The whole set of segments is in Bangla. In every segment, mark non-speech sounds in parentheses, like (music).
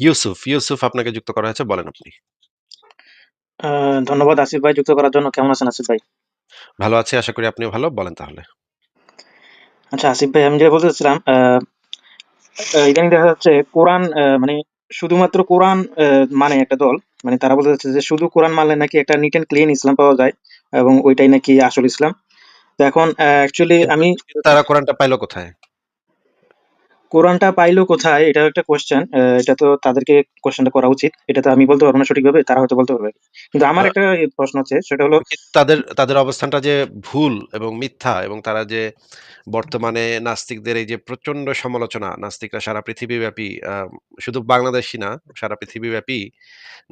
ইউসুফ, ইউসুফ আপনাকে যুক্ত করা হয়েছে বলেন আপনি। ধন্যবাদ আসিফ ভাই যুক্ত করার জন্য। কেমন আছেন আসিফ ভাই? ভালো আছি। আশা করি আপনিও ভালো। বলেন তাহলে। আচ্ছা আসিফ ভাই আমি যেটা বলতে চাচ্ছিলাম আ আ ইদানিং দেখা যাচ্ছে কোরআন মানে শুধুমাত্র কোরআন মানে একটা দল। মানে তারা বলতে চাচ্ছে যে শুধু কোরআন মানলে নাকি একটা নিট অ্যান্ড ক্লিন ইসলাম পাওয়া যায় এবং ওইটাই নাকি আসল ইসলাম। তো এখন অ্যাকচুয়ালি আমি তারা কোরআনটা পাইলো কোথায়? কোরআনটা পাইলো কোথায়? এটাও একটা কোয়েশ্চেন। এটা তো তাদেরকে কোয়েশ্চেনটা করা উচিত। এটা তো আমি বলতে পারব না সঠিকভাবে। তারা হয়তো বলতে পারবে। কিন্তু আমার একটা প্রশ্ন হচ্ছে সেটা হলো তাদের, তাদের অবস্থানটা যে ভুল এবং মিথ্যা এবং তারা যে বর্তমানে নাস্তিকদের এই যে প্রচণ্ড সমালোচনা, নাস্তিকরা সারা পৃথিবীব্যাপী শুধু বাংলাদেশই না, সারা পৃথিবীব্যাপী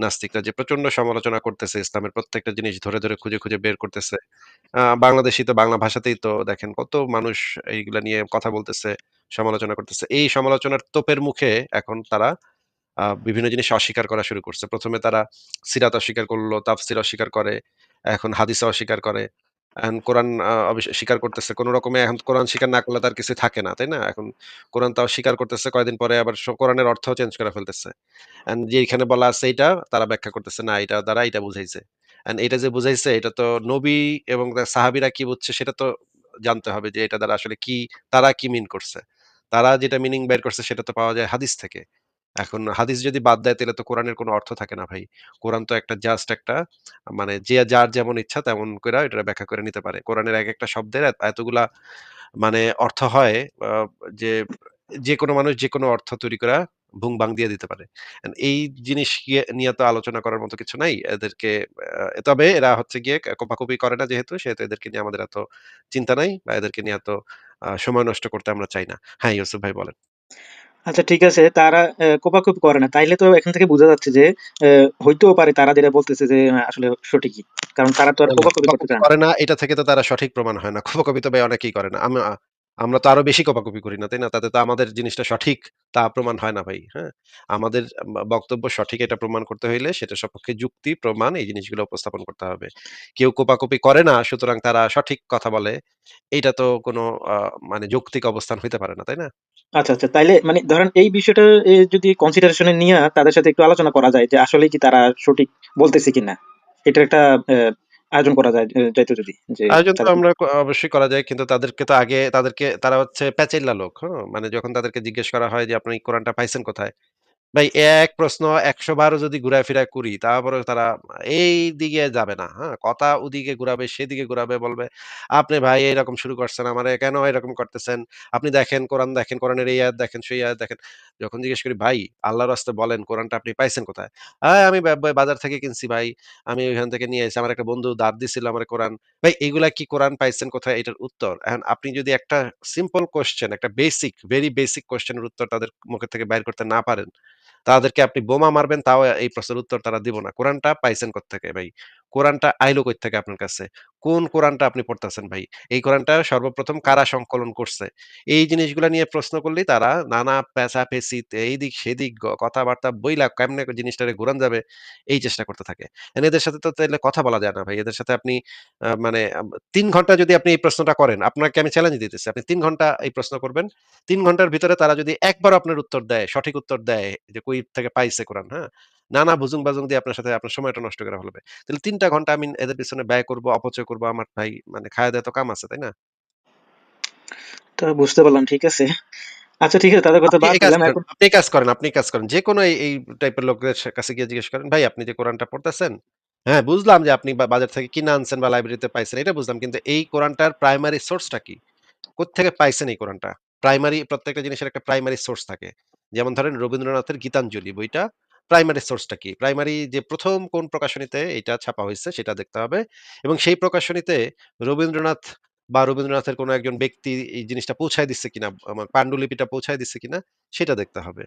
নাস্তিকরা যে প্রচণ্ড সমালোচনা করতেছে, ইসলামের প্রত্যেকটা জিনিস ধরে, ধরে খুঁজে, খুঁজে বের করতেছে। বাংলাদেশী তো বাংলা ভাষাতেই তো দেখেন কত মানুষ এইগুলা নিয়ে কথা বলতেছে, সমালোচনা করতেছে। এই সমালোচনার তোপের মুখে এখন তারা বিভিন্ন জিনিস অস্বীকার করা শুরু করছে। প্রথমে তারা সিরাত অস্বীকার করল, তাফসীর অস্বীকার করে, এখন হাদিসও অস্বীকার করে। এখন কোরআন স্বীকার করতেছে। কোন রকমে এখন কোরআন স্বীকার না করলে তার কিছু থাকে না, তাই না? এখন কোরআন তাও স্বীকার করতেছে, কয়দিন পরে আবার কোরআনের অর্থও চেঞ্জ করে ফেলতেছে। অ্যান্ড যেইখানে বলা আছে এটা তারা ব্যাখ্যা করতেছে, না এটা দ্বারা এটা বুঝাইছে। অ্যান্ড এটা যে বুঝাইছে এটা তো নবী এবং সাহাবিরা কি বুঝছে সেটা তো জানতে হবে যে এটা দ্বারা আসলে কি তারা কি মিন করছে। তারা যেটা মিনিং বের করছে সেটা তো পাওয়া যায় হাদিস থেকে। এখন হাদিস যদি বাদ দেয় তাহলে তো কোরআনের কোনো অর্থ থাকে না ভাই। কোরআন তো একটা জাস্ট একটা মানে যে যার যেমন ইচ্ছা তেমন করে এটা ব্যাখ্যা করে নিতে পারে। কোরআনের এক একটা শব্দের এতগুলা মানে অর্থ হয় যে যে কোনো মানুষ যে কোনো অর্থ তৈরি করা ভুং-ভাং দিয়ে দিতে পারে। এই জিনিস নিয়ে তো আলোচনা করার মতো কিছু নাই। এদেরকে তবে এরা হচ্ছে গিয়ে কোপাকুপি করে না যেহেতু সেহেতু এদেরকে নিয়ে আমাদের এত চিন্তা নাই বা এদেরকে নিয়ে এত সময় নষ্ট করতে আমরা চাই না। হ্যাঁ, ইউসুফ ভাই বলেন। আচ্ছা ঠিক আছে। তারা কোপাকুপি করে না। তাইলে তো এখান থেকে বোঝা যাচ্ছে যে হইতেও পারে তারা যেটা বলতেছে যে আসলে সঠিকই। কারণ তারা তো আর কোপাকুপি করতে চায় না এটা থেকে তো তারা সঠিক প্রমাণ হয় না। কোপাকুপি তো ভাই অনেকেই করে না। আমা আমরা তো আরও বেশি কোপাকুপি করি না, তাই না? তাতে তো আমাদের জিনিসটা সঠিক তা প্রমাণ হয় না ভাই, হ্যাঁ? আমাদের বক্তব্য সঠিক এটা প্রমাণ করতে হইলে সেটার সপক্ষে যুক্তি, প্রমাণ এই জিনিসগুলো উপস্থাপন করতে হবে। কেউ কোপাকপি করে না সুতরাং তারা সঠিক কথা বলে। এইটা তো কোনো মানে যৌক্তিক অবস্থান হইতে পারে না, তাই না? আচ্ছা, আচ্ছা। তাইলে মানে ধরেন এই বিষয়টা যদি কনসিডারেশন নিয়ে তাদের সাথে একটু আলোচনা করা যায় যে আসলে কি তারা সঠিক বলতেছে কিনা? এটার একটা আয়োজন করা যায় যাইতো যদি যে আয়োজন তো আমরা ক অবশ্যই করা যায়। কিন্তু তাদেরকে তো আগে তাদেরকে তারা হচ্ছে প্যাচাইল্লা লোক, হ্যাঁ? মানে যখন তাদেরকে জিজ্ঞেস করা হয় যে, "আপনি কোরআনটা পাইছেন কোথায়?" ভাই এক প্রশ্ন ১০০ বারও যদি ঘুরায় ফিরায় করি, তারপরেও তারা এই দিকে যাবে না। হ্যাঁ? কথা ওদিকে ঘুরাবে, সেদিকে ঘুরাবে বলবে, "আপনি ভাই এরকম শুরু করছেন আমারে, কেন এরকম করতেছেন? আপনি দেখেন, কোরআন দেখেন, কোরআনের এই আয়াত দেখেন, সেই আয়াত দেখেন।" যখন জিজ্ঞেস করি, "ভাই আল্লাহর রাস্তায় বলেন কোরআনটা আপনি পাইছেন কোথায়?" "হ্যাঁ, আমি বাজার থেকে কিনছি ভাই। আমি ওইখান থেকে নিয়ে আইছি। আমার একটা বন্ধু ধার দিছিল আমারে কোরআন।" ভাই এগুলা কি কোরআন পাইছেন কোথায়? এটার উত্তর। এখন আপনি যদি একটা সিম্পল কোয়েশ্চেন, একটা বেসিক, ভেরি বেসিক কোয়েশ্চেন এর উত্তর তাদের মুখের থেকে বাইর করতে না পারেন তাদেরকে আপনি বোমা মারবেন, তাও এই প্রশ্নের উত্তর তারা দিব না। কোরআনটা পাইছেন কোথেকে ভাই? কোরআনটা আইলো কোথেকে আপনার কাছে? কোন কোরআনটা আপনি পড়তেছেন ভাই? এই কোরআনটা সর্বপ্রথম কারা সংকলন করছে? এই জিনিসগুলা নিয়ে প্রশ্ন করলেই তারা নানা পেঁচাপেচি এইদিক সেদিক কথাবার্তা বইলা কেমনে জিনিসটারে ঘুরান যাবে এই চেষ্টা করতে থাকে। এদের সাথে তো তাহলে কথা বলা যায় না ভাই। এদের সাথে আপনি মানে তিন ঘণ্টা যদি আপনি এই প্রশ্নটা করেন, আপনাকে আমি চ্যালেঞ্জ দিতেছি। আপনি তিন ঘণ্টা এই প্রশ্ন করবেন। তিন ঘণ্টার ভিতরে তারা যদি একবার আপনার উত্তর দেয়, সঠিক উত্তর দেয় যে কই থেকে পাইছে কোরআন, হ্যাঁ? নানা ভুজুং-বাজুং দিয়ে আপনার সাথে আপনার সময়টা নষ্ট করে ফেলবে। তাহলে ৩ টা ঘণ্টা আমি এদের পেছনে ব্যয় করব, অপচয় করব আমার ভাই মানে খায়া দেয়া তো কাম আছে, তাই না? তো বুঝতে পারলাম ঠিক আছে। আচ্ছা ঠিক আছে তাদের কথা বাদ দিলাম এখন আপনি কাজ করেন, আপনি কাজ করেন। যেকোনো এই, এই টাইপের লোকদের কাছে গিয়ে জিজ্ঞেস করেন, "ভাই আপনি যে কোরআনটা পড়তেছেন, হ্যাঁ বুঝলাম যে আপনি বাজার থেকে কিনে আনছেন বা লাইব্রেরিতে পাইছেন, এটা বুঝলাম। কিন্তু এই কোরআনটার প্রাইমারি সোর্সটা কি? কোত্থেকে পাইছেন এই কোরআনটা? প্রাইমারি প্রত্যেকটা জিনিসের একটা প্রাইমারি সোর্স থাকে। যেমন ধরেন রবীন্দ্রনাথের গীতাঞ্জলি বইটা প্রাইমারি সোর্সটা কি? প্রাইমারি যে প্রথম কোন প্রকাশনীতে এটা ছাপা হয়েছে সেটা দেখতে হবে এবং সেই প্রকাশনীতে রবীন্দ্রনাথ বা রবীন্দ্রনাথের কোনো একজন ব্যক্তি এই জিনিসটা পৌঁছায় দিচ্ছে কিনা, আমার পান্ডুলিপিটা পৌঁছায় দিচ্ছে কিনা সেটা দেখতে হবে।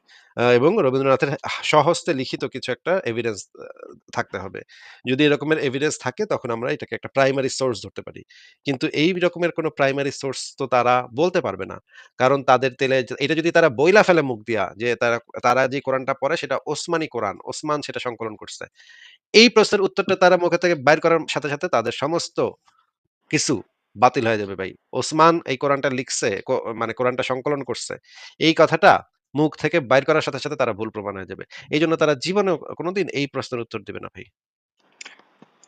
এবং রবীন্দ্রনাথের হা স্বহস্তে লিখিত কিছু একটা এভিডেন্স থাকতে হবে। যদি এরকমের এভিডেন্স থাকে তখন আমরা এটাকে একটা প্রাইমারি সোর্স ধরতে পারি। কিন্তু এই রকমের কোনো প্রাইমারি সোর্স তো তারা বলতে পারবে না। কারণ তাদের তেলে এটা যদি তারা বইলা ফেলে মুখ দিয়া যে তারা তারা যে কোরআনটা পড়ে সেটা ওসমানী কোরআন, ওসমান সেটা সংকলন করছে। এই প্রশ্নের উত্তরটা তারা মুখে থেকে বাইর করার সাথে, সাথে তাদের সমস্ত কিছু বাতিল হয়ে যাবে ভাই। ওসমান এই কোরআনটা লিখছে, মানে কোরআনটা সংকলন করছে। এই কথাটা মুখ থেকে বাইর করার সাথে, সাথে তারা ভুল প্রমাণ হয়ে যাবে। এই জন্য তারা জীবনে কোনদিন এই প্রশ্নের উত্তর দেবে না ভাই।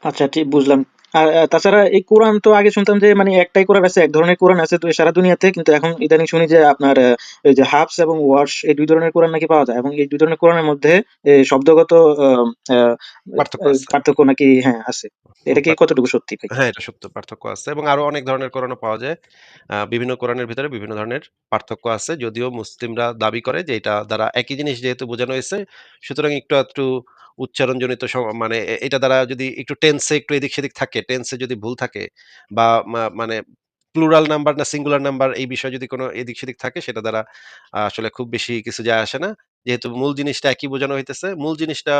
আচ্ছা ঠিক বুঝলাম। আর তাছাড়া এই কোরআন তো আগে শুনতাম যে মানে একটাই কোরআন আছে, এক ধরনের কোরআন আছে তো সারা দুনিয়াতে। কিন্তু এখন ইদানিং শুনি যে আপনার এই যে হাফস এবং ওয়ারশ এই দুই ধরনের কোরআন নাকি পাওয়া যায় এবং এই দুই ধরনের কোরআনের মধ্যে শব্দগত পার্থক্য পার্থক্য নাকি হ্যাঁ আছে। এটা কি কতটুকু সত্যি ভাই? হ্যাঁ, এটা সত্য পার্থক্য আছে এবং আরও অনেক ধরনের কোরআনও পাওয়া যায়। বিভিন্ন কোরআনের ভিতরে বিভিন্ন ধরনের পার্থক্য আছে। যদিও মুসলিমরা দাবি করে যে এটা দ্বারা একই জিনিস যেহেতু বোঝানো হয়েছে, সুতরাং একটু আধটু উচ্চারণজনিত মানে এটা দ্বারা যদি একটু টেন্সে একটু এদিক-সেদিক থাকে, টেন্সে যদি ভুল থাকে বা মানে প্লুরাল নাম্বার না সিঙ্গুলার নাম্বার এই বিষয়ে যদি কোনো এদিক-সেদিক থাকে সেটা দ্বারা আসলে খুব বেশি কিছু যায় আসে না। যেহেতু মূল জিনিসটা একই বোঝানো হইতেছে, মূল জিনিসটা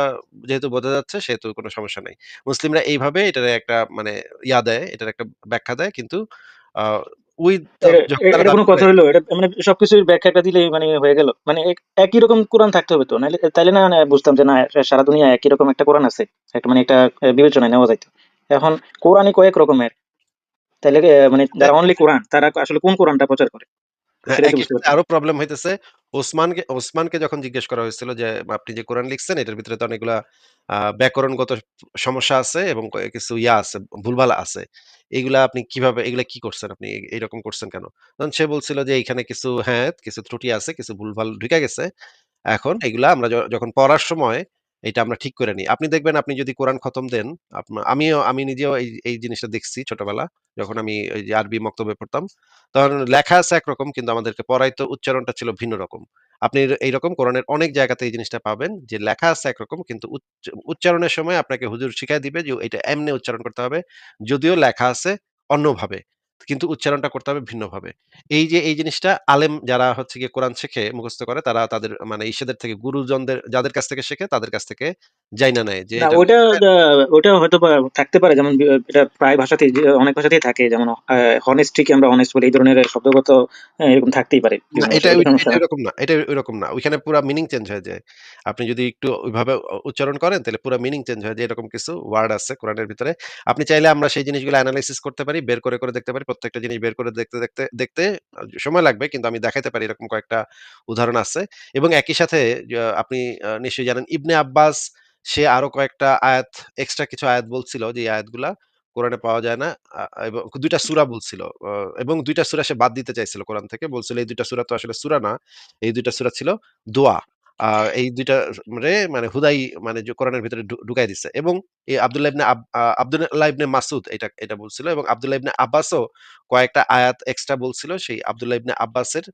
যেহেতু বোঝা যাচ্ছে সেহেতু কোনো সমস্যা নাই। মুসলিমরা এইভাবে এটার একটা মানে ইয়া দেয়, এটার একটা ব্যাখ্যা দেয়। কিন্তু উইথ কোন কথা? এটা মানে সবকিছুর ব্যাখ্যাটা দিলেই মানে হয়ে গেল। মানে একই রকম কোরআন থাকতে হবে তো। নাহলে তাইলে না বুঝতাম যে না সারা দুনিয়া একই রকম একটা কোরআন আছে। একটা মানে একটা বিবেচনায় নেওয়া যাইতো এখন কোরআনই কয়েক রকমের। তাইলে মানে যারা অনলি কোরআন তারা আসলে কোন কোরআনটা প্রচার করে? হ্যাঁ। আরও প্রবলেম হইতেছে ওসমানকে ওসমানকে যখন জিজ্ঞেস করা হয়েছিল যে, "আপনি যে কোরআন লিখছেন এটার ভিতরে তো অনেকগুলা ব্যাকরণগত সমস্যা আছে এবং কিছু ইয়া আছে, ভুলভাল আছে। এগুলা আপনি কীভাবে এগুলা কি করছেন আপনি? এইরকম করছেন কেন?" তখন সে বলছিল যে, এখানে কিছু হ্যাঁ, কিছু ত্রুটি আছে, কিছু ভুলভাল ঢুকে গেছে। এখন এগুলা আমরা যখন পড়ার সময় এটা আমরা ঠিক করে নিই। আপনি দেখবেন আপনি যদি কোরআন খতম দেন, আমিও আমি নিজেও এই এই জিনিসটা দেখছি ছোটবেলা। যখন আমি ওই যে আরবি মক্তবে পড়তাম। তখন লেখা আছে একরকম কিন্তু আমাদেরকে পড়াইতো উচ্চারণটা ছিল ভিন্ন রকম। আপনি এইরকম কোরআনের অনেক জায়গাতে এই জিনিসটা পাবেন যে লেখা আছে একরকম কিন্তু উচ্চ উচ্চারণের সময় আপনাকে হুজুর শিখায় দিবে যে এটা এমনে উচ্চারণ করতে হবে। যদিও লেখা আছে অন্যভাবে। কিন্তু উচ্চারণটা করতে হবে ভিন্নভাবে। এই যে এই জিনিসটা আলেম যারা হচ্ছে গিয়ে কোরআন শেখে, মুখস্থ করে তারা তাদের মানে ইসেদের থেকে গুরুজনদের যাদের কাছ থেকে শেখে তাদের কাছ থেকে জাইনা নেয় যে না এটার ওইটা দা ওইটা হয়তোবা থাকতে পারে যেমন এটা প্রায় ভাষাতেই অনেক ভাষাতেই থাকে। যেমন আ হনেস্টি আমরা অনেস্ট বলি। এই ধরনের শব্দগত এরকম থাকতেই পারে এটা এটা না। এটা ওইরকম না। ওইখানে পুরা মিনিং চেঞ্জ হয়ে যায়। আপনি যদি একটু ওইভাবে উচ্চারণ করেন তাহলে পুরা মিনিং চেঞ্জ হয়ে যায়। এরকম কিছু ওয়ার্ড আছে কোরআনের ভিতরে। আপনি চাইলে আমরা সেই জিনিসগুলো এনালাইসিস করতে পারি, বের করে, করে দেখতে পারি। প্রত্যেকটা জিনিস বের করে দেখতে, দেখতে, দেখতে সময় লাগবে কিন্তু আমি দেখাইতে পারি এরকম কয়েকটা উদাহরণ আছে। এবং একই সাথে আপনি নিশ্চয়ই জানেন ইবনে আব্বাস সে আরও কয়েকটা আয়াত এক্সট্রা কিছু আয়াত বলছিল যে আয়াতগুলা কোরআনে পাওয়া যায় না। এবং দুইটা সুরা বলছিল। এবং দুইটা সুরা সে বাদ দিতে চাইছিল কোরআন থেকে। বলছিল এই ২ টা সূরা তো আসলে সুরা না। এই ২ টা সূরা ছিল দোয়া। এই ২ টা রে মানে হুদাই মানে যে কোরআনের ভিতরে ঢু দিচ্ছে। এবং এই আব্দুল্লাহ ইবনে আব্দুল্লাহ ইবনে মাসুদ এটা এটা বলছিল এবং আব্দুল্লাহ ইবনে আব্বাসও কয়েকটা আয়াত এক্সট্রা বলছিল। সেই আব্দুল্লাহ ইবনে আব্বাসের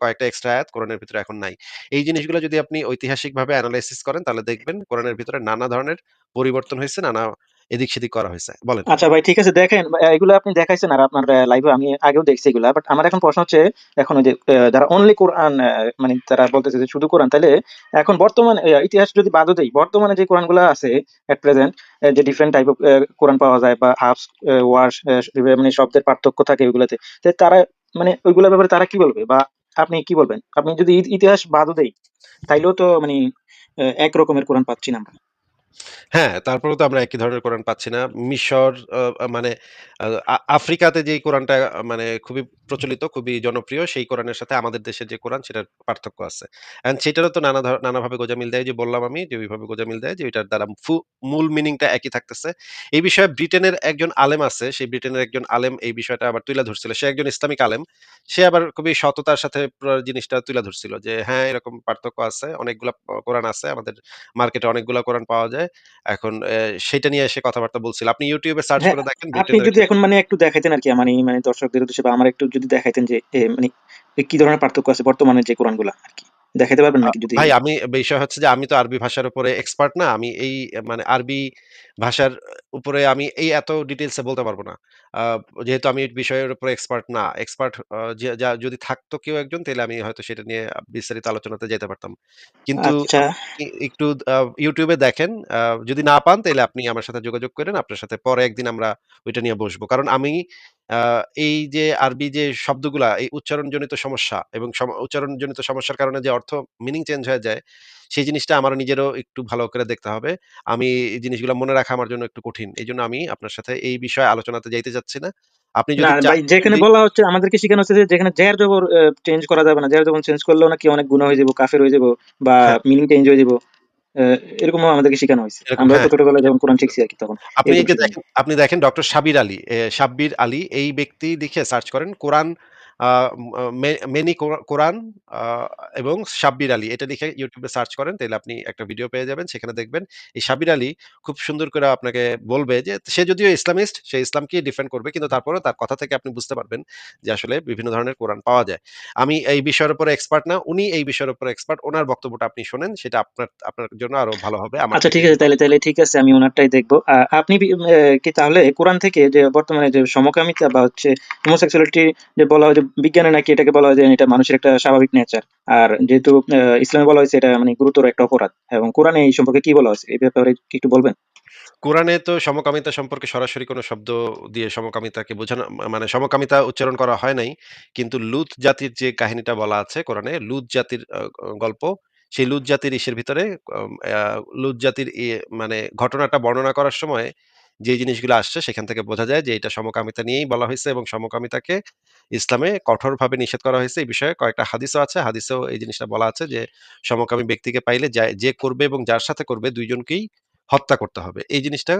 কয়েকটা এক্সট্রা আয়াত কোরআনের ভিতরে এখন নাই। এই জিনিসগুলো যদি আপনি ঐতিহাসিকভাবে অ্যানালাইসিস করেন তাহলে দেখবেন কোরআনের ভিতরে নানা ধরনের পরিবর্তন হয়েছে, নানা এদিক-সেদিক করা হইছে। বলেন। আচ্ছা ভাই ঠিক আছে দেখেন এগুলো আপনি দেখাইছেন আর আপনার লাইভে আমি আগেও দেখছি এগুলা। বাট আমার এখন প্রশ্ন হচ্ছে এখন ওই যে যারা অনলি কোরআন মানে তারা বলতেছে যে শুধু কোরআন তাইলে এখন বর্তমানে ইতিহাস যদি বাদও দেই, বর্তমানে যে কোরআনগুলা আছে এট প্রেজেন্ট যে ডিফারেন্ট টাইপ অফ কোরআন পাওয়া যায় বা হাফস, আ মানে শব্দের পার্থক্য থাকে ওইগুলাতে। তারা মানে ওইগুলার ব্যাপারে তারা কি বলবে? বা আপনি কি বলবেন? আপনি যদি ইতিহাস বাদও দেই, তাইলেও তো মানে এক রকমের কোরআন পাচ্ছি না আমরা। হ্যাঁ, তারপরেও তো আমরা একই ধরনের কোরআন পাচ্ছি না। মিশর মানে আফ্রিকাতে যেই কোরআনটা মানে খুবই প্রচলিত, খুবই জনপ্রিয় সেই কোরআনের সাথে আমাদের দেশের যে কোরআন সেটার পার্থক্য আছে। অ্যান্ড সেটারও তো নানা ধর নানাভাবে গোঁজামিল দেয় যে বললাম আমি যে ওইভাবে গোঁজামিল দেয় যে ওইটার দ্বারা ফু মূল মিনিংটা একই থাকতেছে। এই বিষয়ে ব্রিটেনের একজন আলেম আছে, সেই ব্রিটেনের একজন আলেম এই বিষয়টা আবার তুইলা ধরছিল। সে একজন ইসলামিক আলেম। সে আবার খুবই সততার সাথে জিনিসটা তুলে ধরছিল যে হ্যাঁ, এরকম পার্থক্য আছে। অনেকগুলা কোরআন আছে। আমাদের মার্কেটে অনেকগুলা কোরআন পাওয়া যায়। এখন সেটা নিয়ে এসে কথাবার্তা বলছিল। আপনি ইউটিউবে সার্চ হ্যাঁ, করে দেখেন আপনি যদি এখন মানে একটু দেখাইতেন আর কি মানে মানে দর্শকদের উদ্দেশ্যে বা আমার একটু যদি দেখাইতেন যে এ মানে কি ধরনের পার্থক্য আছে বর্তমানে যে কোরআনগুলা আরকি। দেখাইতে পারবেন নাকি যদি ভাই আমি বিষয় হচ্ছে যে আমি তো আরবি ভাষার উপরে এক্সপার্ট না। আমি এই মানে আরবি ভাষার উপরে আমি এই এত ডিটেইলস এ বলতে পারব না। যেহেতু আমি এই বিষয়ের উপরে এক্সপার্ট না। এক্সপার্ট যা যদি থাকতো কেউ একজন তাহলে আমি হয়তো সেটা নিয়ে বিস্তারিত আলোচনাতে যেতে পারতাম। কিন্তু আচ্ছা, একটু ইউটিউবে দেখেন। যদি না পান তাহলে আপনি আমার সাথে যোগাযোগ করেন। আপনার সাথে পরে একদিন আমরা ওইটা নিয়ে বসবো। কারণ আমি এই যে আরবি যে শব্দগুলা এই উচ্চারণজনিত সমস্যা এবং উচ্চারণজনিত সমস্যার কারণে যে অর্থ মিনিং চেঞ্জ হয়ে যায়, সেই জিনিসটা আমার নিজেরও একটু ভালো করে দেখতে হবে। আমি এই জিনিসগুলো মনে রাখা আমার জন্য একটু কঠিন। এজন্য আমি আপনার সাথে এই বিষয়ে আলোচনাতে যাইতে চাচ্ছি না। আপনি যদি যেখানে বলা হচ্ছে আমাদেরকে শিখানো হচ্ছে যে যেখানে জের জবর চেঞ্জ করা যাবে না। জের জবর চেঞ্জ করলেও নাকি অনেক গুনাহ হয়ে যাব, কাফের হয়ে যাব বা হ্যাঁ, মিনিং চেঞ্জ হয়ে যাব। আ এরকমও আমাদেরকে শিখানো হয়েছে আমরা তো হ্যাঁ। ছোটবেলায় যখন কোরআন শিখছি আরকি তখন আপনি এরকম। দেখেন আপনি দেখেন ডক্টর সাবির আলী, সাব্বির আলী এই ব্যক্তি লিখে সার্চ করেন কোরআন মেনি কোরা কোরআন এবং সাব্বির আলী এটা লিখে এ সার্চ করেন তাইলে আপনি একটা ভিডিও পেয়ে যাবেন। সেখানে দেখবেন এই সাব্বির আলী খুব সুন্দর করে আপনাকে বলবে যে সে যদিও ইসলামিস্ট, সে ইসলামকেই ডিফেন্ড করবে। কিন্তু তারপরেও তার কথা থেকে আপনি বুঝতে পারবেন যে আসলে বিভিন্ন ধরনের কোরআন পাওয়া যায়। আমি এই বিষয়ের উপরে এক্সপার্ট না। উনি এই বিষয়ের উপরে এক্সপার্ট। ওনার বক্তব্যটা আপনি শোনেন। সেটা আপনার আপনার জন্য আরও ভালো হবে আচ্ছা ঠিক আছে তাহলে তাহলে ঠিক আছে আমি ওনারটাই দেখব আপনি কি তাহলে কোরআন থেকে যে বর্তমানে যে সমকামিতা বা হচ্ছে homosexuality যে বলা হয় যে বিজ্ঞানে নাকি এটাকে বলা হয় যে এটা মানুষের একটা স্বাভাবিক নেচার। আর যেহেতু ইসলামে বলা হয়েছে এটা মানে গুরুতর একটা অপরাধ এবং কোরআনে এই সম্পর্কে কি বলা হয়েছে? এই ব্যাপারে কি একটু বলবেন? কোরআনে তো সমকামিতা সম্পর্কে সরাসরি কোনো শব্দ দিয়ে সমকামিতাকে বোঝানো মানে সমকামিতা উচ্চারণ করা হয় নাই। কিন্তু লূত জাতির যে কাহিনীটা বলা আছে কোরআনে, লূত জাতির গল্প। সেই লূত জাতির ইসের ভিতরে আ জাতির মানে ঘটনাটা বর্ণনা করার সময় যে জিনিসগুলো আসছে সেখান থেকে বোঝা যায় যে এটা সমকামিতা নিয়েই বলা হয়েছে এবং সমকামিতাকে ইসলামে কঠোরভাবে নিষেধ করা হয়েছে। এই বিষয়ে কয়েকটা হাদিসও আছে। হাদিসেও এই জিনিসটা বলা আছে যে সমকামী ব্যক্তিকে পাইলে যে করবে এবং যার সাথে করবে দুইজনকেই হত্যা করতে হবে। এই জিনিসটা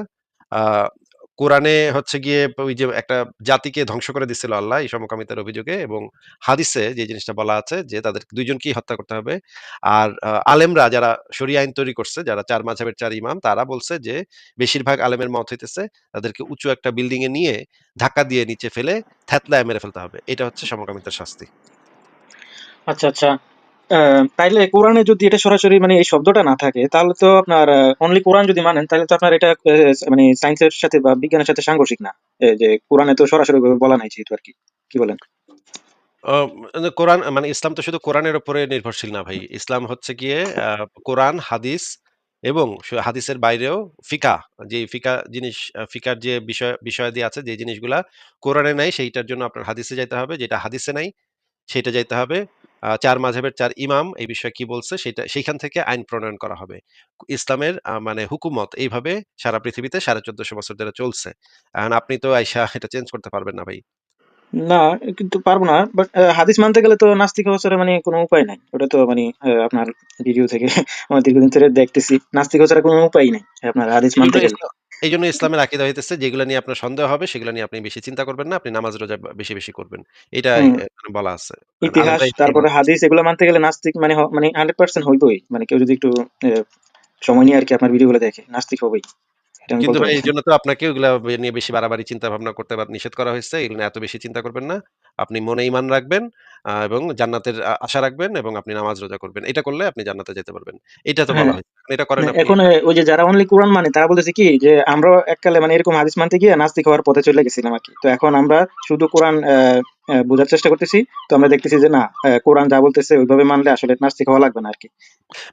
কোরআনে হচ্ছে গিয়ে ওই যে একটা জাতিকে ধ্বংস করে দিছিল আল্লাহ এই সমকামিতার অভিযোগে এবং হাদিসে যে জিনিসটা বলা আছে যে তাদের ২ জনকেই হত্যা করতে হবে। আর আলেমরা যারা শরিয়া আইন তৈরি করছে, যারা ৪ মাযহাবের ৪ ইমাম তারা বলছে যে বেশিরভাগ আলেমের মত হইতেছে তাদেরকে উঁচু একটা বিল্ডিং এ নিয়ে ধাক্কা দিয়ে নিচে ফেলে থ্যাতলায় মেরে ফেলতে হবে। এটা হচ্ছে সমকামিতার শাস্তি। আচ্ছা, আচ্ছা। তাইলে কোরআনে যদি এটা সরাসরি মানে এই শব্দটা না থাকে তাহলে তো আপনার অনলি কোরআন যদি মানেন তাহলে তো আপনার এটা মানে সায়েন্সের সাথে বা বিজ্ঞানের সাথে সাংঘর্ষিক না। যে কোরআনে তো সরাসরি বলা নাই যেহেতু আরকি। কি বলেন? মানে কোরআন মানে ইসলাম তো শুধু কোরআনের উপরে নির্ভরশীল না ভাই। ইসলাম হচ্ছে গিয়ে কোরআন, হাদিস এবং হাদিসের বাইরেও ফিকা যে ফিকা জিনিস ফিকার যে বিষয় বিষয়াদি আছে যে জিনিসগুলা কোরআনে নাই সেইটার জন্য আপনার হাদিসে যাইতে হবে। যেটা হাদিসে নাই সেটা যাইতে হবে। ৪ মাযহাবের ৪ ইমাম এই বিষয়ে কি বলছে সেটা সেইখান থেকে আইন প্রণয়ন করা হবে। ইসলামের মানে হুকুমত এইভাবে সারা পৃথিবীতে ১৪৫০ বছর ধরে চলছে। এখন আপনি তো আইসা এটা চেঞ্জ করতে পারবেন না ভাই। না, কিন্তু পারব না। বাট হাদিস মানতে গেলে তো নাস্তিক হওয়া মানে কোনো উপায় নাই। ওটা তো মানে আপনার ভিডিও থেকে (laughs) আমার দীর্ঘদিন ধরে দেখতেছি। নাস্তিক হওয়া কোনো উপায় নাই। আপনার হাদিস মানতে গেলে। ইসলাম এইজন্য ইসলামের আকীদা হইতেছে যেগুলো নিয়ে আপনার সন্দেহ হবে সেগুলো নিয়ে আপনি বেশি চিন্তা করবেন না। আপনি নামাজ রোজা বেশি, বেশি করবেন। এটা হুম। বলা আছে। ইতিহাস, তারপরে। হাদিস এগুলো মানতে গেলে নাস্তিক মানে হ মানে 100% হইবই। মানে কেউ যদি একটু আহ, সময় নিয়ে আর কি আপনার ভিডিও গুলো দেখে, নাস্তিক হবেই। কিন্তু ভাই পারি। এইজন্য তো আপনাকে ওগুলা নিয়ে বেশি বাড়াবাড়ি চিন্তা ভাবনা করতে বা নিষেধ করা হয়েছে এগুলো এত বেশি চিন্তা করবেন না। আপনি মনে ঈমান রাখবেন আ এবং জান্নাতের আ আশা রাখবেন এবং আপনি নামাজ রোজা করবেন। এটা করলে আপনি জান্নাতে যেতে পারবেন। এটা তো বলা হ্যাঁ। হইছে। এটা করেন আপনি। এখন ওই যে যারা অনলি কোরআন মানে তারা বলতেছে কি যে আমরাও এককালে মানে এরকম হাদিস মানতে গিয়ে নাস্তিক হওয়ার পথে চলে গেছিলাম আরকি। তো এখন আমরা শুধু কোরআন অ্যা বোঝার চেষ্টা করতেছি। তো আমরা দেখতেছি যে না কোরআন যা বলতেছে ওইভাবে মানলে আসলে নাস্তিক হওয়া লাগবে না আরকি।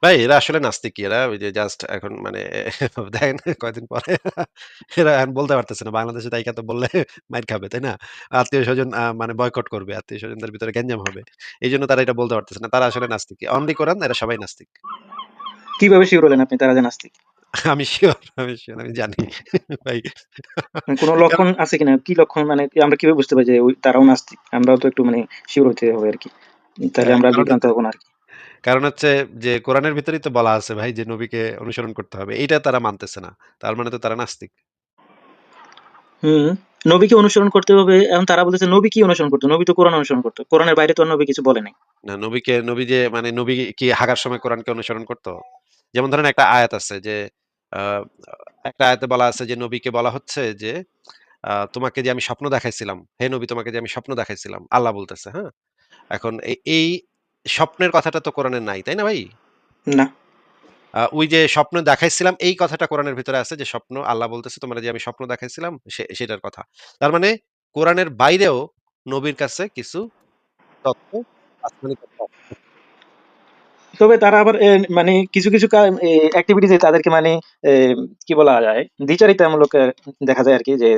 ভাই এরা আসলে নাস্তিক কি? এরা ওই যে জাস্ট এখন মানে (laughs) দেখেন কয়দিন পরে (laughs) এরা এখন বলতে পারতেছে না। বাংলাদেশে তাইকা তো বললে (laughs) মাইর খাবে, তাই না? আত্মীয়স্বজন আ মানে বয়কট করবে। আত্মীয় স্বজনদের ভিতরে গ্যাঞ্জাম হবে। এই জন্য তারা এটা বলতে পারতেছে না। তারা আসলে নাস্তিক। অনলি কোরআন এরা সবাই নাস্তিক। কীভাবে শিওর হলেন আপনি তারা যে নাস্তিক? আমি সিউর, আমি সিউর আমি জানি ভাই। মানে কোন লক্ষণ আছে কিনা? কি লক্ষণ মানে আমরা কীভাবে বুঝতে পারি যে ওই তারাও নাস্তিক? আমরাও তো একটু মানে শিওর হইতে হবে আরকি। তাইলে হ্যাঁ, আমরা বিভ্রান্ত হব না। কারণ হচ্ছে যে কোরআনের ভিতরেই তো বলা আছে ভাই যে নবীকে অনুসরণ করতে হবে। এইটা তারা মানতেছে না। তার মানে তো তারা নাস্তিক। হুম। নবীকে অনুসরণ করতে হবে। এখন তারা বলতেছে নবী কি অনুসরণ করত? নবী তো কোরআন অনুসরণ করত। কোরআনের বাইরে তো আর নবী কিছু বলে নাই। না নবীকে নবী যে মানে নবী কি হাগার সময় কোরআনকে অনুসরণ করত? যেমন ধরেন একটা আয়াত আছে যে একটা আয়াতে বলা আছে যে নবীকে বলা হচ্ছে যে তোমাকে যে আমি স্বপ্ন দেখাইছিলাম, হে নবী তোমাকে যে আমি স্বপ্ন দেখাইছিলাম। আল্লাহ বলতেছে, হ্যাঁ? এখন এই স্বপ্নের কথাটা তো কোরআনে নাই, তাই না ভাই? না। ওই যে স্বপ্ন দেখাইছিলাম এই কথাটা কোরআনের ভিতরে আছে যে স্বপ্ন আল্লাহ বলতেছে তোমরা যে আমি স্বপ্ন দেখাইছিলাম সে সেটার কথা। তার মানে কোরআনের বাইরেও নবীর কাছে কিছু তথ্য আসমানি তথ্য। তবে তারা আবার মানে কিছু, কিছু কা এ তাদেরকে মানে কি বলা যায়? দ্বিচারিতামূলক দেখা যায় আরকি যে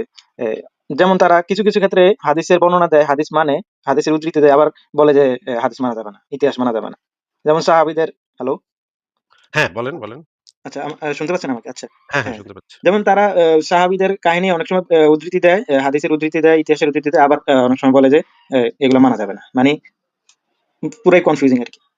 যেমন তারা কিছু, কিছু ক্ষেত্রে হাদিসের বর্ণনা দেয়, হাদিস মানে, হাদিসের উদ্ধৃতি দেয় আবার বলে যে হাদিস মানা যাবে না, ইতিহাস মানা যাবে না। যেমন সাহাবীদের হ্যালো? হ্যাঁ, বলেন, বলেন। আচ্ছা শুনতে পাচ্ছেন আমাকে? আচ্ছা। হ্যাঁ, হ্যাঁ হ্যাঁ। শুনতে পাচ্ছি। যেমন তারা সাহাবীদের কাহিনী অনেক সময় উদ্ধৃতি দেয়, হাদিসের উদ্ধৃতি দেয়, ইতিহাসের উদ্ধৃতি দেয়, আবার অনেক সময় বলে যে এগুলো মানা যাবে না। মানে পুরাই কনফিউজিং আরকি। হ্যাঁ।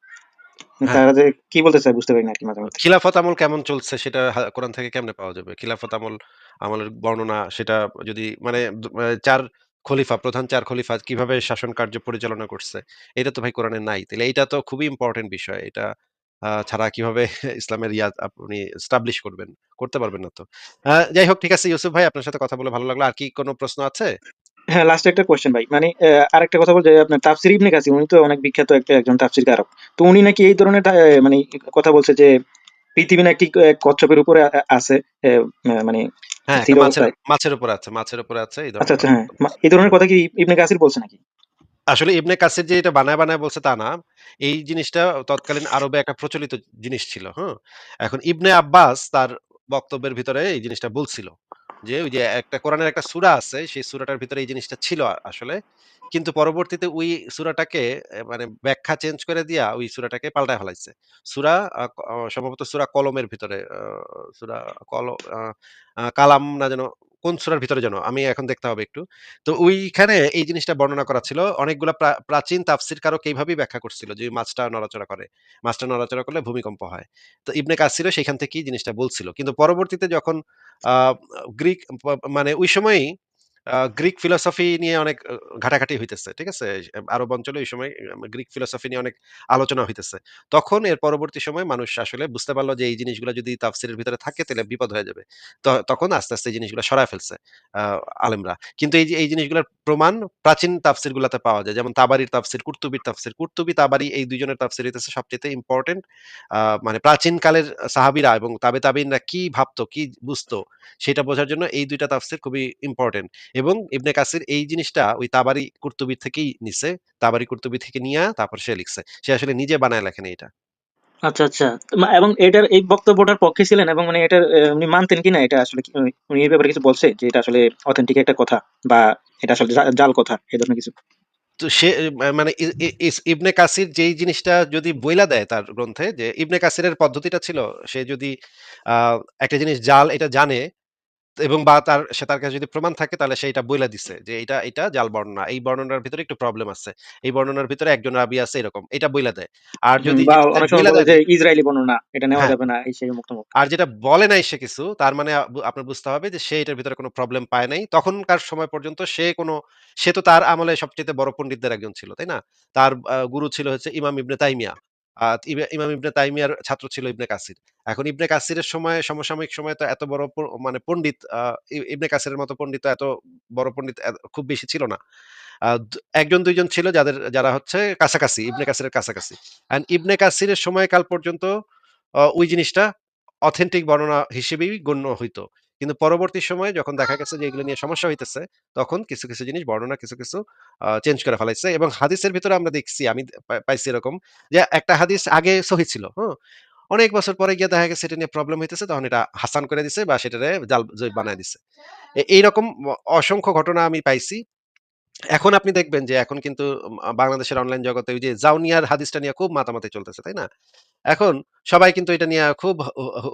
তারা যে কি বলতে চায় বুঝতে পারি না আরকি মাঝে মধ্যে। খিলাফত আমল কেমন চলছে সেটা হা কোরআন থেকে কেমনে পাওয়া যাবে? খিলাফত আমল আমলের বর্ণনা সেটা যদি মানে দ ৪ খলিফা, প্রধান ৪ খলিফা কীভাবে শাসন কার্য পরিচালনা করছে, এটা তো ভাই কোরআনে নাই। তাহলে এটা তো খুবই ইম্পোর্টেন্ট বিষয়। এটা ছাড়া কীভাবে (laughs) ইসলামের ইয়া আপনি এস্টাবলিশ করবেন? করতে পারবেন না তো। যাই হোক ঠিক আছে ইউসুফ ভাই আপনার সাথে কথা বলে ভালো লাগল। আর কি কোনো প্রশ্ন আছে? হ্যাঁ, লাস্টে একটা কোয়েশ্চেন ভাই। মানে আরেকটা কথা বলতে আপনার তাফসীর ইবনে কাসীর উনি তো অনেক বিখ্যাত একটা একজন তাফসীরকারক। তো উনি নাকি এই ধরনের মানে কথা বলছে যে পৃথিবী নাকি কচ্ছপের উপরে আছে মানে হ্যাঁ, মাছের উপরে আছে, মাছের উপরে আছে এই আচ্ছা, ধরনের আচ্ছা কথা হ্যাঁ। এই ধরনের কথা কি ইবনে কাসির বলছে নাকি? আসলে ইবনে কাসির যে এটা বানায়, বানায় বলছে তা না। এই জিনিসটা তৎকালীন আরবে একটা প্রচলিত জিনিস ছিল, হুম? এখন ইবনে আব্বাস তার বক্তব্যের ভিতরে এই জিনিসটা বলছিল। যে ওই যে একটা কোরআনের একটা সুরা আছে, সেই সুরাটার ভিতরে এই জিনিসটা ছিল আসলে। কিন্তু পরবর্তীতে ওই সুরাটাকে মানে ব্যাখ্যা চেঞ্জ করে দিয়া ওই সুরাটাকে পাল্টায় ফেলাইছে। সূরা সম্ভবত সুরা কলমের ভিতরে সুরা কল কালাম না যেন কোন সুরার ভিতরে যেন? আমি এখন দেখতে হবে একটু। তো ওইখানে এই জিনিসটা বর্ণনা করা ছিল। অনেকগুলো প্রাচীন তাফসির কারও এইভাবেই ব্যাখ্যা করছিল যে মাছটা নড়াচড়া করে। মাছটা নড়াচড়া করলে ভূমিকম্প হয়। তো ইবনে কাসিরও সেখান থেকেই জিনিসটা বলছিল। কিন্তু পরবর্তীতে যখন গ্রিক মানে ওই সময়েই গ্রিক ফিলোসফি নিয়ে অনেক ঘাটাঘাটি হইতেছে। ঠিক আছে? আরব অঞ্চলে ওই সময় গ্রিক ফিলোসফি নিয়ে অনেক আলোচনা হইতেছে। তখন এর পরবর্তী সময় মানুষ আসলে বুঝতে পারল যে এই জিনিসগুলা যদি তাফসীরের ভিতরে থাকে তাহলে বিপদ হয়ে যাবে। তখন আস্তে, আস্তে এই জিনিসগুলা সরায় ফেলছে আলেমরা। কিন্তু এই এই জিনিসগুলোর প্রমাণ প্রাচীন তাফসীরগুলাতে পাওয়া যায়। যেমন তাবারির তাফসীর, কুর্তুবির তাফসির কুর্তুবি তাবারি এই ২ জনের তাফসীর হইতেছে সবচাইতে ইম্পোর্টেন্ট। মানে প্রাচীন কালের সাহাবীরা এবং তাবে তাবেইনরা কি ভাবতো, কি বুঝতো সেটা বোঝার জন্য এই দুইটা তাফসির খুবই ইম্পোর্টেন্ট। এবং ইবনে কাসির এই জিনিসটা ওই তাবারি, কুরতুবি থেকেই নিছে। তাবারি, কুরতুবি থেকে নিয়ে তারপর সে লিখছে। সে আসলে নিজে বানায় লেখে নাই এটা। আচ্ছা, আচ্ছা। এবং এটার এই বক্তব্যটার পক্ষে ছিলেন এবং মানে এটার উনি মানতেন কিনা এটা আসলে উনি এই ব্যাপারে কিছু বলছে? যে এটা আসলে অথেন্টিক একটা কথা বা এটা আসলে জাল কথা এ ধরনের কিছু? তো সে মানে ইবনে কাসির যেই জিনিসটা যদি বইলা দেয় তার গ্রন্থে যে ইবনে কাসিরের পদ্ধতিটা ছিল সে যদি একটা জিনিস জাল এটা জানে এবং বা তার সে তার কাছে যদি প্রমাণ থাকে তাহলে সে এটা বইলা দিছে যে এটা, এটা জাল বর্ণনা। এই বর্ণনার ভিতরে একটু প্রবলেম আছে। এই বর্ণনার ভিতরে একজন রাবী আছে এরকম। এটা বইলা দেয়। আর যদি ইসরায়েলি বর্ণনা। এটা নেওয়া হ্যাঁ। যাবে না। এই সেই অমুক-তমুক। আর যেটা বলে নাই সে কিছু তার মানে আপনার বুঝতে হবে যে সে এটার ভিতরে কোনো প্রবলেম পায় নাই। তখনকার সময় পর্যন্ত সে কোন সে তো তার আমলে সবচেয়ে বড় পণ্ডিতদের একজন ছিল, তাই না? তার গুরু ছিল হচ্ছে ইমাম ইবনে তাইমিয়া। ইমাম ইবনে তাইমিয়ার ছাত্র ছিল ইবনে কাসির। এখন ইবনে কাসিরের সময় সমসাময়িক সময় তো এত বড় মানে পণ্ডিত ইবনে কাসিরের মতো পণ্ডিত এত বড় পণ্ডিত খুব বেশি ছিল না। আ দ ১ জন ২ জন ছিল যাদের যারা হচ্ছে কাছাকাছি, ইবনে কাসিরের কাছাকাছি। অ্যান্ড ইবনে কাসিরের সময়কাল পর্যন্ত ওই জিনিসটা অথেন্টিক বর্ণনা হিসেবেই গণ্য হইতো। কিন্তু পরবর্তী সময়ে যখন দেখা গেছে যে এগুলো নিয়ে সমস্যা হইতেছে, তখন কিছু, কিছু জিনিস বর্ণনা কিছু, কিছু চেঞ্জ করে ফেলাইছে এবং হাদিসের ভিতরে আমরা দেখছি আমি পাইছি এরকম যে একটা হাদিস আগে সহি ছিল, হ্যাঁ অনেক বছর পরে গিয়ে দেখা গেছে এটা নিয়ে প্রবলেম হইতেছে তখন এটা হাসান করে দিছে বা সেটারে জাল জৈব বানায় দিছে। এইরকম অসংখ্য ঘটনা আমি পাইছি। এখন আপনি দেখবেন যে এখন কিন্তু বাংলাদেশের অনলাইন জগতে ওই যে জাউনিয়ার হাদিসটা নিয়ে খুব মাতামাতি চলতেছে, তাই না? এখন সবাই কিন্তু এটা নিয়ে খুব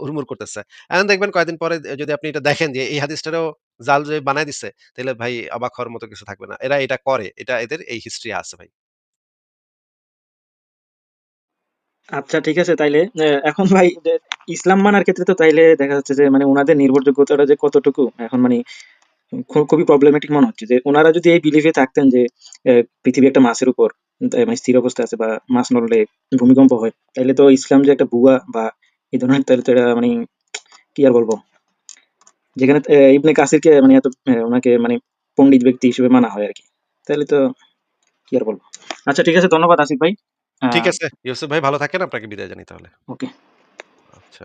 হুড়মুড় করতেছে। এখন দেখবেন কয়েকদিন পরে যদি আপনি এটা দেখেন যে এই হাদিসটারও জাল জয়ীফ বানায় দিছে, তাইলে ভাই অবাক হওয়ার মতো কিছু থাকবে না। এরা এটা করে। এটা এদের এই হিস্ট্রি আছে ভাই। আচ্ছা ঠিক আছে তাইলে এখন ভাই ইসলাম মানার ক্ষেত্রে তো তাইলে দেখা যাচ্ছে যে মানে উনাদের নির্ভরযোগ্যতাটা যে কতটুকু এখন মানে খুবই প্রবলেমেটিক মনে হচ্ছে যে উনারা যদি এই বিলিফ এ থাকতেন যে পৃথিবী একটা মাছের উপর মানে স্থির অবস্থায় আছে বা মাছ নড়লে ভূমিকম্প হয়। তাইলে তো ইসলাম যে একটা ভুয়া বা এই ধরনের তাইলে তো এটা মানে কি আর বলব? যেখানে ইবনে কাসিরকে মানে এত এ উনাকে মানে পণ্ডিত ব্যক্তি হিসেবে মানা হয় আরকি। তাহলে তো কি আর বলব? আচ্ছা ঠিক আছে ধন্যবাদ আসিফ ভাই। ঠিক আছে। ইউসুফ ভাই ভালো থাকেন। আপনাকে বিদায় জানাই তাহলে। ওকে। আচ্ছা।